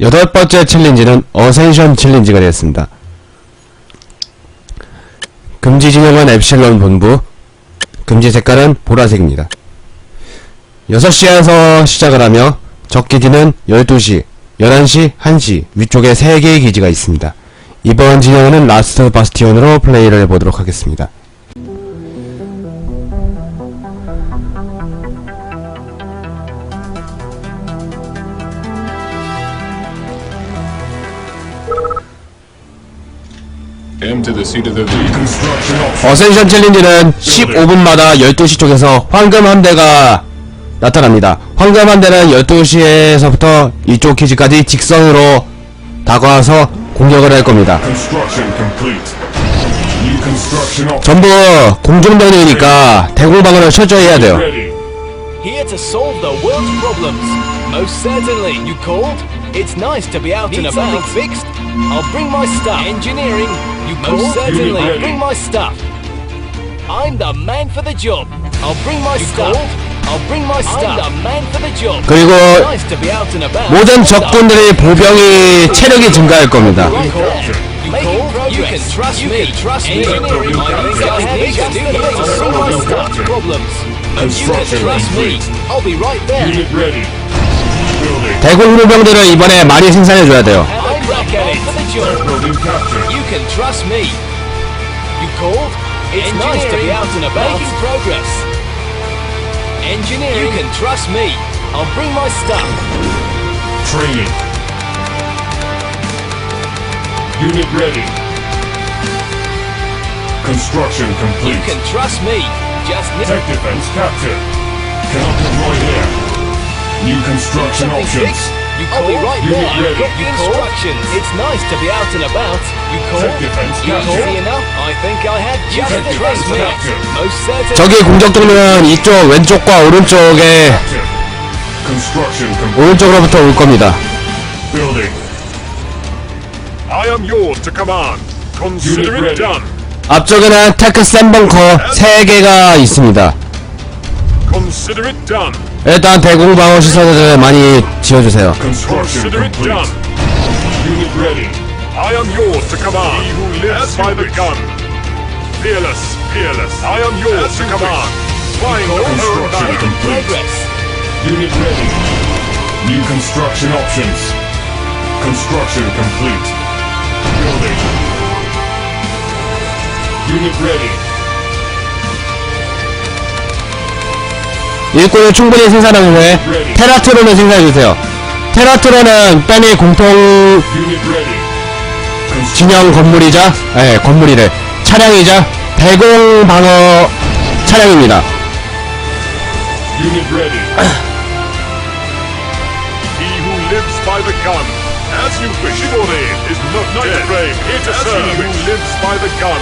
여덟 번째 챌린지는 어센션 챌린지가 되었습니다. 금지 진영은 엡실론 본부, 금지 색깔은 보라색입니다. 6시에서 시작을 하며 적 기지는 12시, 11시, 1시 위쪽에 3개의 기지가 있습니다. 이번 진영은 라스트 바스티온으로 플레이를 해보도록 하겠습니다. 어센션 챌린지는 15분마다 12시 쪽에서 황금 함대가 나타납니다. 황금 함대는 12시에서부터 이쪽 기지까지 직선으로 다가와서 공격을 할 겁니다. 전부 공중병력이니까 대공방어를 철저히 해야 돼요. Here to solve the world's problems. Most certainly. You called? It's nice to be out Need and about. something fixed? I'll bring my stuff. Engineering. You called? Most certainly. Unit ready. Bring my stuff. I'm the man for the job. I'll bring my stuff. I'll bring my stuff. I'm the man for the job. 그리고 Nice to be out and about. 모든 적군들의 보병이 체력이 증가할 겁니다. You called? You can trust me. Trust me. Engineering. I think I have big things to solve my stuff. Problems. You can Construction trust me. complete. I'll be right there. Unit ready. Building. 대공보병들을 이번에 많이 생산해줘야 돼요. I'm back at it for the job. Building captured. You can trust me. You called? It's nice to be out and about. Making progress. Engineering. You can trust me. I'll bring my stuff. Training. Unit ready. Construction You complete. can trust me. Just need Tech defense captured. Cannot deploy here. New construction something options. fixed. You I'll be right Unit there. I've ready. got the You instructions. It's nice to be out and about. You call? Defense You call? enough? I think I had just the me. captured. Most certainly. 적의 공격도는 이쪽 왼쪽과 오른쪽에. Construction complete. 오른쪽으로부터 올 겁니다. Building. I am yours to command. Consider it done. 앞쪽에는 테크 센 벙커 3개가 있습니다. Consider it done. 일단 대공방어 시설을 많이 지어주세요. Construction Consider it complete. done. Unit ready. I am yours to command. He who lives by the gun. Fearless, fearless. I am yours to command. Flying the whole Construction battle. complete. Progress. Unit ready. New construction options. Construction complete. Building. Unit ready. 일꾼을 충분히 생산한 후에 테라트론을 생산해주세요. 테라트론은 뺀의 공통 진영 건물이자, 예, 건물이래. 차량이자 차량입니다. By the gun. As you wish. Shibori is not dead. Frame, here to serve. He who lives by the gun.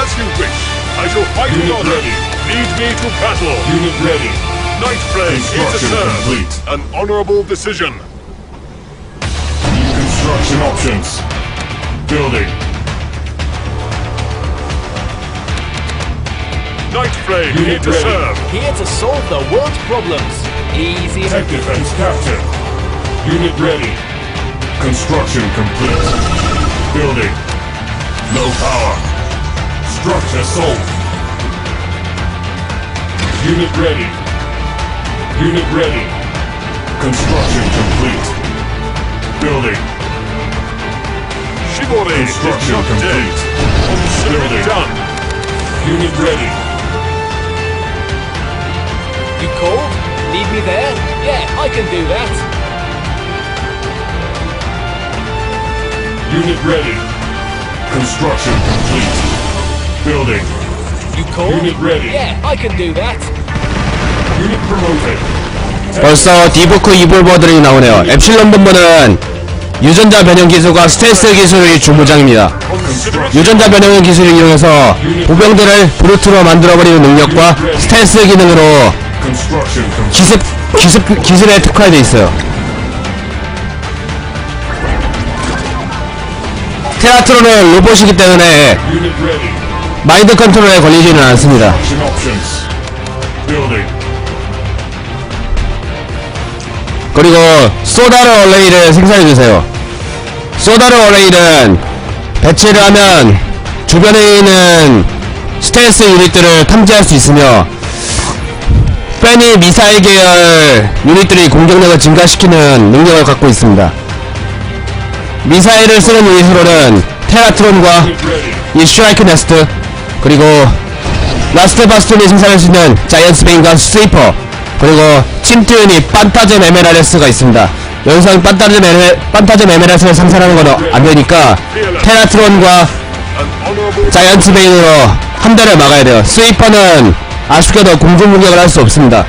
As you wish. I shall fight Unit ready. Lead me to battle. Unit ready. Night Flame, here to serve. complete. An honorable decision. New construction options. Building. Night Flame, Unit here to ready. serve. Here to solve the world's problems. Easy Tech defense captured. Unit ready. Construction complete. Building. Low power. Structure sold. Unit ready. Unit ready. Construction complete. Building. Shibori Construction not complete. dead. Building. done. Unit ready. You called? Need me there? Yeah, I can do that. Unit ready. Construction complete. Building. You called? Unit ready. Yeah, I can do that. 벌써 디부크 이볼버들이 나오네요. 엡실론 본부는 유전자 변형 기술과 스텔스 기술의 주무장입니다. 유전자 변형 기술을 이용해서 보병들을 브루트로 만들어버리는 능력과 스텔스 기능으로. 기습, 기습, 기술에 특화되어 있어요. 테라트론은 로봇이기 때문에. 마인드 컨트롤에 걸리지는 않습니다. 그리고 소다르 어레이를 생산해주세요 소다르 어레이는 배치를 하면 주변에 있는 스텔스 유닛들을 탐지할 수 있으며 페니 미사일 계열 유닛들이 공격력을 증가시키는 능력을 갖고 있습니다 미사일을 쓰는 유닛으로는 테라트론과. 이 슈라이크 네스트 그리고 라스트 바스톤이 생산할 수 있는 자이언트 베인과 스위퍼 그리고 침트 유닛 판타즘 에메랄레스가 있습니다 여기서 판타즘 에메 판타즘 에메랄레스를 생산하는 건 안되니까 테라트론과 자이언트 베인으로 한 대를 막아야 돼요 스위퍼는 아쉽게도 공중 공격을 할 수 없습니다.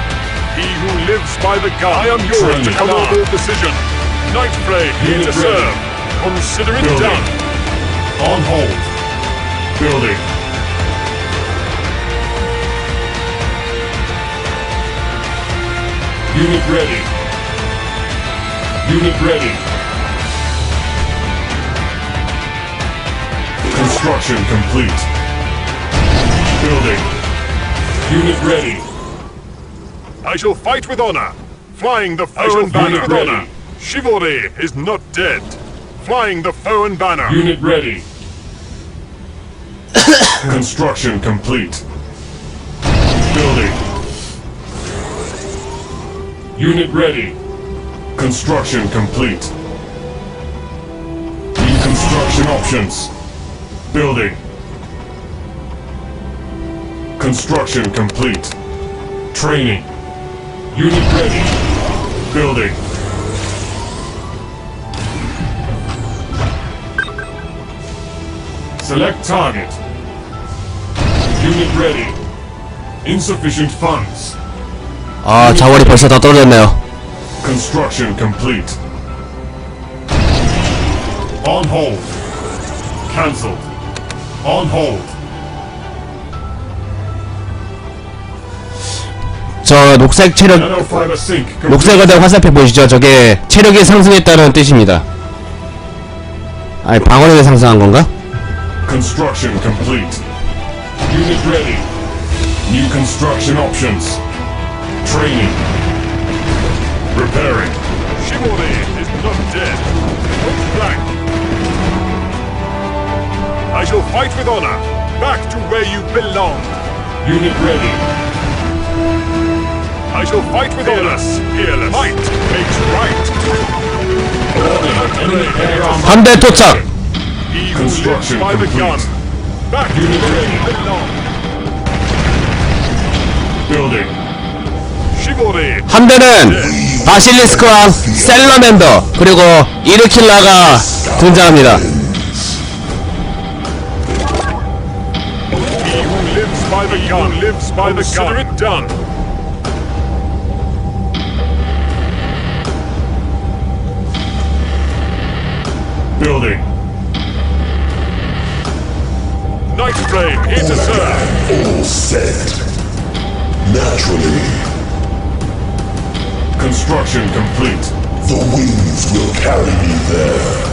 Consider it done. On hold. Building. Unit ready. Unit ready. Construction complete. Building. Unit ready. I shall fight with honor. Flying the foe and banner with ready. honor. Chivalry is not dead. Flying the foe and banner. Unit ready. Construction complete. Unit ready. Construction complete. Construction options. Building. Construction complete. Training. Unit ready. Building. Select target. Unit ready. Insufficient funds. 아 자원이 벌써 다 떨어졌네요 Construction complete. On hold. Cancelled. On hold. 저 녹색 체력 Nanofiber sync complete. 녹색을 된 화살표 보이시죠? 저게 체력이 상승했다는 뜻입니다. 아니 방어력이 상승한 건가? Construction complete. Unit ready. New construction options. Training. Repairing. Chivalry is not dead. Point blank. I shall fight with honor. Back to where you belong. Unit ready. I shall fight with honor. Fearless. Might makes right. Enemy air armor. 함대 도착! He who lives Construction by the gun. complete. Back to Unit where ready. you belong. Building. Chivalry. 함대는 바실리스크와 셀러맨더 그리고 이르킬라가 등장합니다. He who lives by the gun lives by the gun. Consider it done. Building. Night Flame, here to serve. all set. Naturally, Construction complete. the winds will carry me there.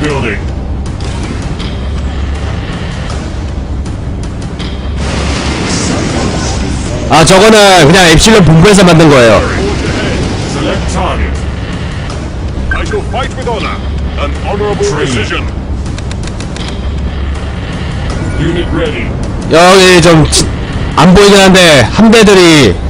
Building. 아 저거는 그냥 앱실론 본부에서 만든 거예요. Select target. I shall fight with honor. An honorable decision. Unit ready. 여기 좀 안 보이긴 한데 함대들이.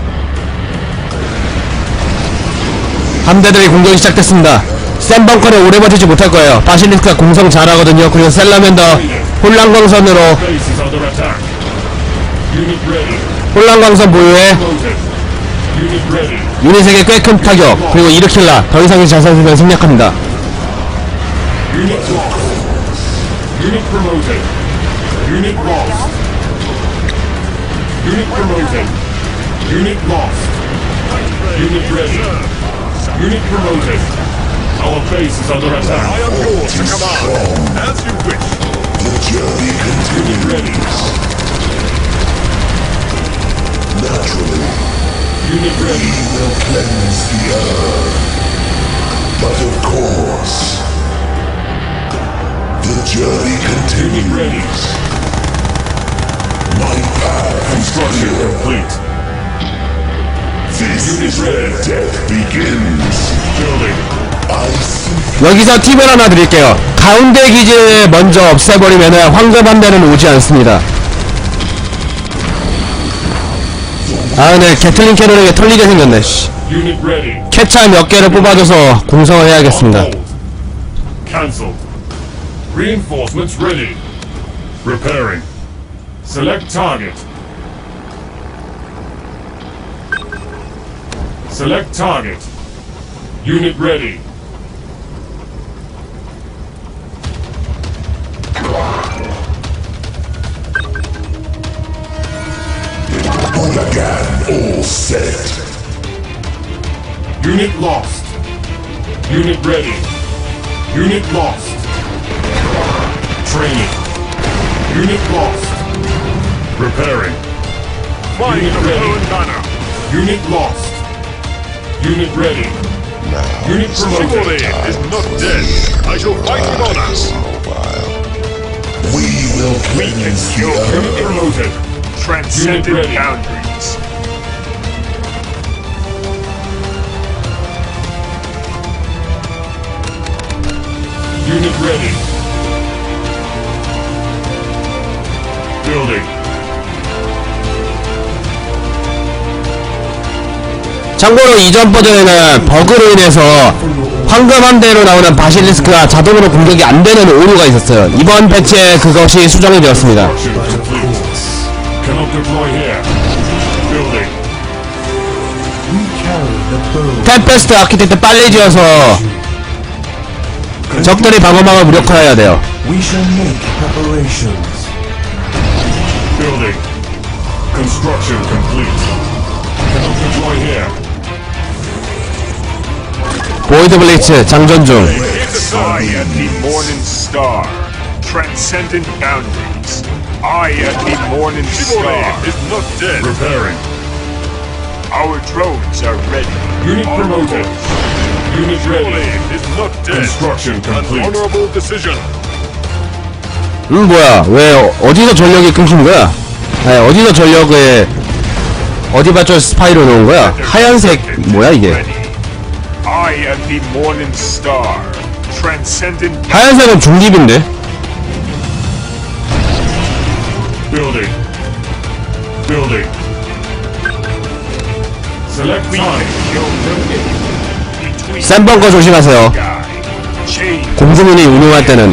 함대들의 공격이 시작됐습니다. 센 벙커를 오래 버티지 못할 거예요. 바실리스크가 공성 잘하거든요. 그리고 셀라맨더 혼란광선으로. 혼란광선 ready. 유닛에게 꽤 큰 타격 그리고 이르킬라 더 이상의 자산을 생략합니다. Lost. Unit promoted. Unit lost. Unit promoted. Unit lost. Unit ready. Unit promoted. Our base is under attack. I am yours to command. As you wish. The journey Unit ready. naturally Unit ready. will cleanse the earth. But of course, the journey Unit continues. ready. My path is Construction clear. complete. 여기서 팁을 하나 드릴게요. 가운데 기지를 먼저 없애버리면 황금 함대는 오지 않습니다. 아 근데 게틀링 캐논에게 털리게 생겼네 씨. 캡차 몇 개를 뽑아줘서 공성을 해야겠습니다. Reinforcements ready. Repairing. Select target. Select target. Unit ready. Hulagan all set. Unit lost. Unit ready. Unit lost. Training. Unit lost. Repairing. Unit ready. Unit lost. Unit ready. Unit promoted. is not dead. I shall fight him on us. We will cleanse the Unit earth. promoted. transcendent ready. boundaries. Unit ready. Building. 참고로 이전 버전에는 버그로 인해서 황금 함대로 나오는 바실리스크가 자동으로 공격이 안 되는 오류가 있었어요. 이번 패치에 그것이 수정이 되었습니다. 템페스트 아키텍트 빨리 지어서 적들이 방어망을 무력화해야 돼요. Construction complete. Cannot deploy here. 보이드 블리츠 장전 중. It's I am the morning star. Transcendent boundaries. I am the morning star. is not dead. Repairing. Our drones are ready. Unit promoted. Unit ready. is not dead. Construction complete. Honorable decision. 음 뭐야 왜 어- 어디서 전력이 끊긴 거야? 아니, 어디서 전력을 어디 발전 스파이로 놓은 거야? 하얀색 뭐야 이게? I am the morning star. Transcendent 하얀색은 중립인데? Building. Building. Select target. between 센 벙커 조심하세요. sky. Change. 공주문이 운용할 때는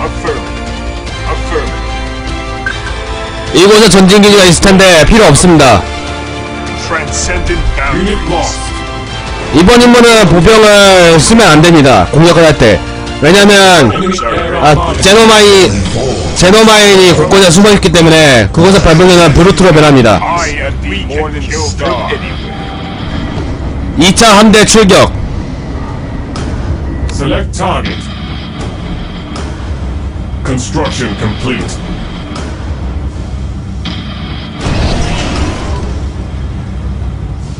Affirmative. Affirmative. 이곳에 전진기지가 있을 텐데 필요 없습니다. Transcendent Unit boundaries. lost. 이번 임무는 보병을 쓰면 안 됩니다. 공격을 할 때. 왜냐면 아. 제노마이 제노마인이 곳곳에 숨어 있기 때문에 그곳에 밟으면 브루트로 변합니다. I am the morning star. 2차 함대 출격.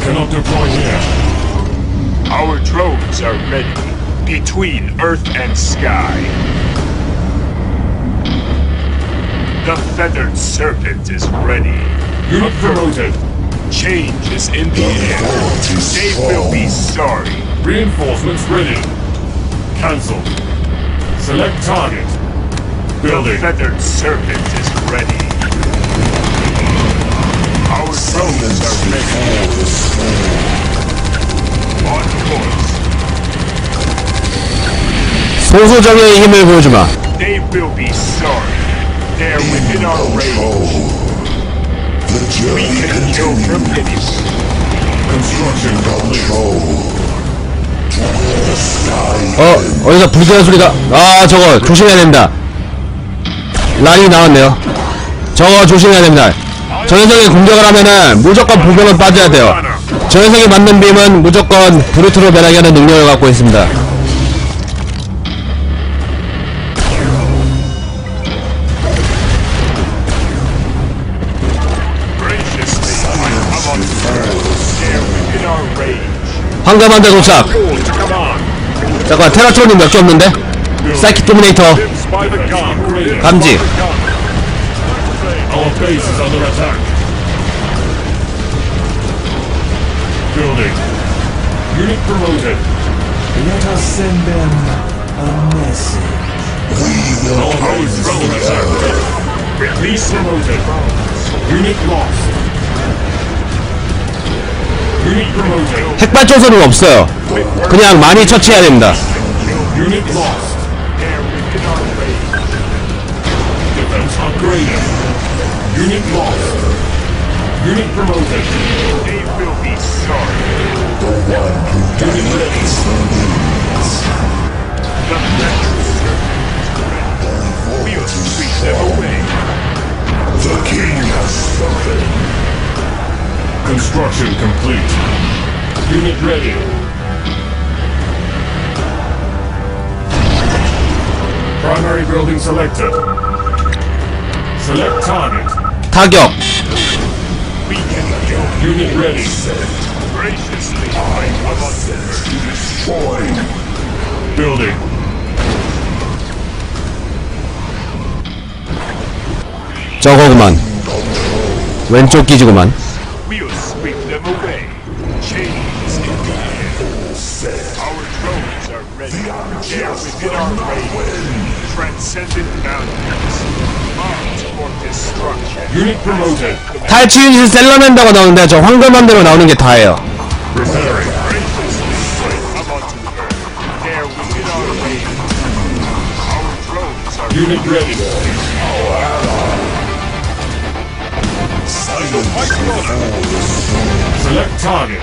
Cannot deploy here. Our drones are ready. Between Earth and sky. The feathered serpent is ready. Unit promoted. Change is in the air. They will be sorry. Reinforcements ready. Cancel. Select target. The Building. feathered serpent is ready. 소수정의 힘을 보여주마. They will be sorry. They're within our range. The We journey can kill them continues. anywhere. Construction complete. Control. To where the sky 어 어디서 불길한 소리가 아 저거 조심해야 됩니다. 라인이 나왔네요. 저거 조심해야 됩니다. 저 녀석이 공격을 하면은 무조건 보병은 빠져야 돼요. 저 녀석이 맞는 빔은 무조건 브루트로 변하게 하는 능력을 갖고 있습니다. 황금함대 도착. 잠깐 테라트론이 몇 개 없는데? 사이킥 도미네이터. 감지. 핵발전소는 없어요. 그냥 많이 처치해야 됩니다. Construction complete. Unit ready. Primary building selected. Select target. 타격. We can kill Unit ready. graciously. I come on Destroy. Building. 저거구만. 왼쪽 기지구만. They're within our range. Transcendent boundaries. Armed for destruction. Unit promoted. 탈취유닛 셀러맨더가 나오는데 저 황금함대로 나오는 게 다예요. Repairing. Graciously come onto Earth. They're within our range. Our drones are Unit ready. Select target.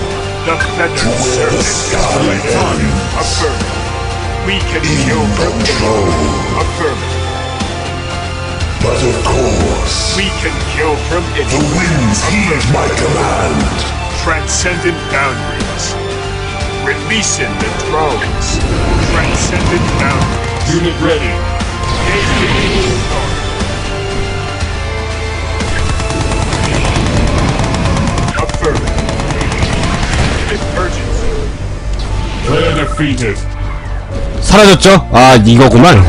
The is Select Affirmative. We can kill from below. Affirmative. But of course, We can kill from it. the winds heed my command. Transcendent boundaries. Releasing the drones. Transcendent boundaries. Unit ready. Affirmative. 사라졌죠? 아 이거구만.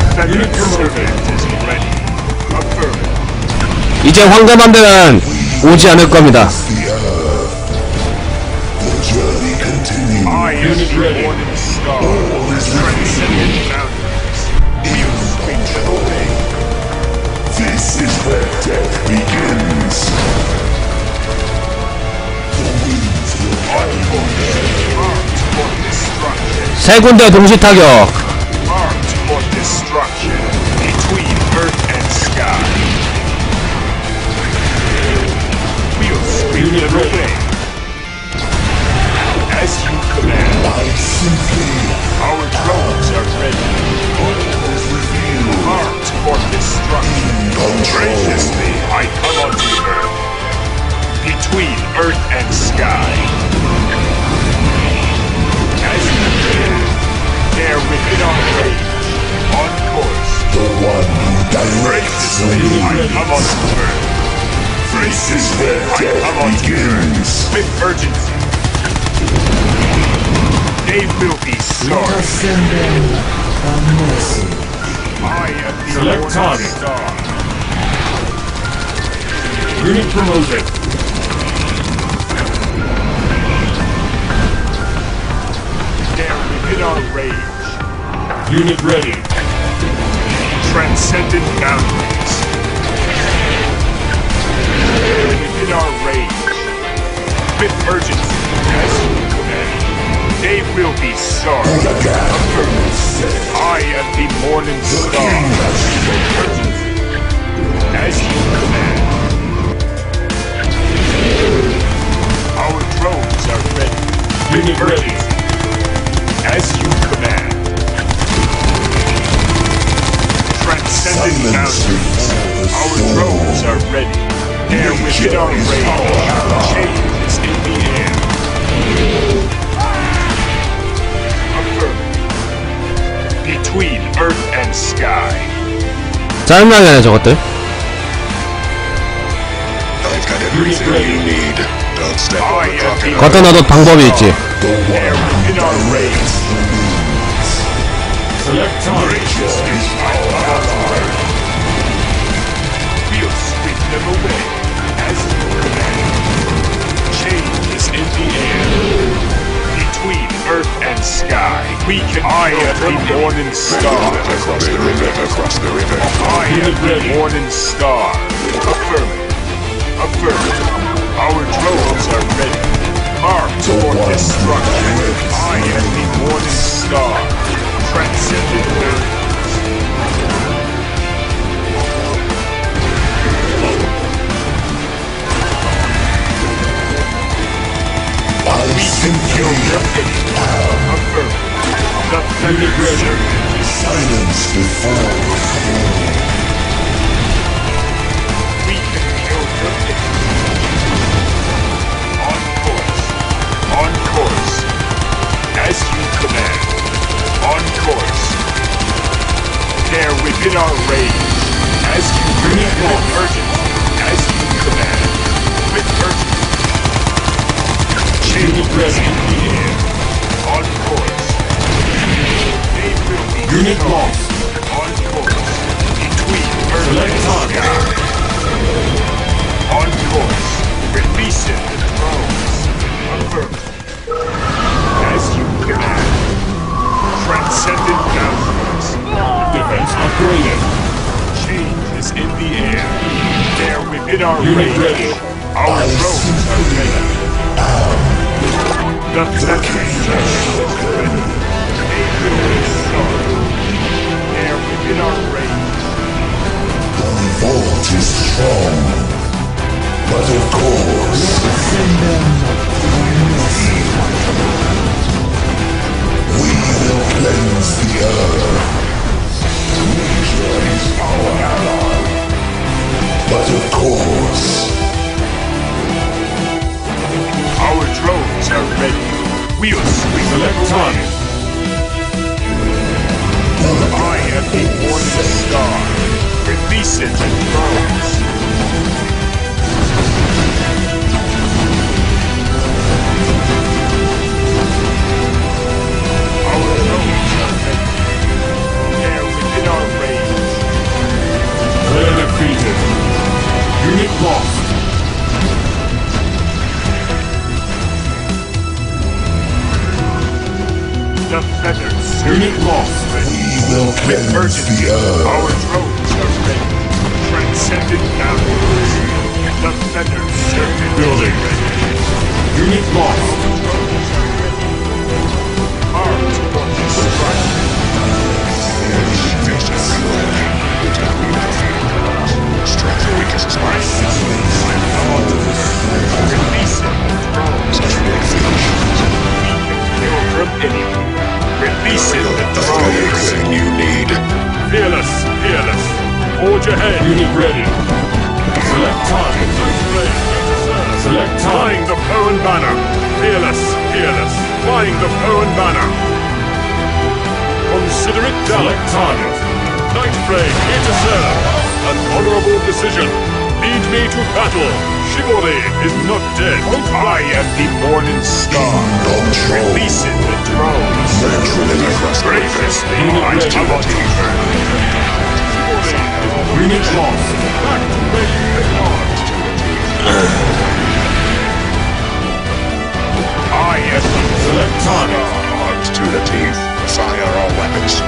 이제 황금함대는 오지 않을 겁니다. 세 군데 동시 타격. This is where death begins. With urgency. They will be Let sorry. us send them a message. I am the Select target. star. Unit promoted. Unit ready. Transcendent boundaries. Within our range. with urgency. As you command. They will be sorry. I am the morning star. As you command. Our drones are ready. With urgency. As you command. ascending mountains. Our drones are ready. Their wicked arm ready. Our chain is in the air. Between earth and sky. 짜증나게 하 저것들. 갖다 놔도 방법이 있지. Electronic sky. We can I am the morning star. Across the river, across the river. I am the morning star. Affirmative. Affirmative. Our drones are ready. Armed for destruction. I am the morning star. Transcendent boundaries. We can kill them anytime. Affirmative. Silence before We can kill. On course. On course. As you command. On course. They're within our range. As you. With urgency. Our Unit ready. Our drones are ready. The feathers are ready. They will be sorry. They're within our range. The revolt is strong. But of course, we will cleanse the earth. Nature is our ally. But of course, Our drones are ready. We'll sweep Select away. I am the morning star. Releasing the drones. Releasing the everything you need. Fearless, fearless. Forge ahead. Unit ready. Select target. Select target. Flying the Poen banner. Fearless, fearless. Flying the Poen banner. Consider it done. Select target. Night Flame, here to serve. An honorable decision. Lead me to battle. Chivalry is not dead. I am the morning star. Control. Releasing the drones. Naturally across the river. Graciously, I challenge you. Is Unit lost. back to where you belong. I am the target. Armed to the teeth. Fire all weapons.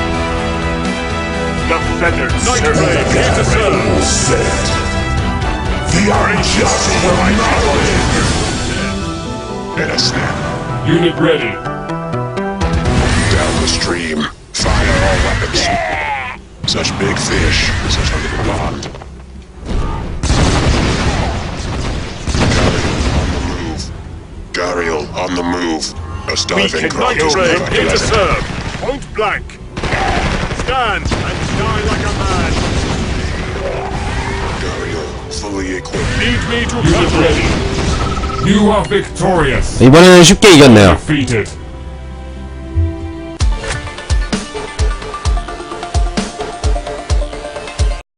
The feathered serpent here to set. The unjust will not win. In a snap. Unit ready. Down the stream. Fire all weapons. Such big fish, such a little pond. Gariel on the move. Gariel on the move. A starving crowd is never here to present. serve. Point blank. Stand and die like a man. Fully equipped. Lead me to battle. You are victorious. 이번에는 쉽게 이겼네요. Defeated.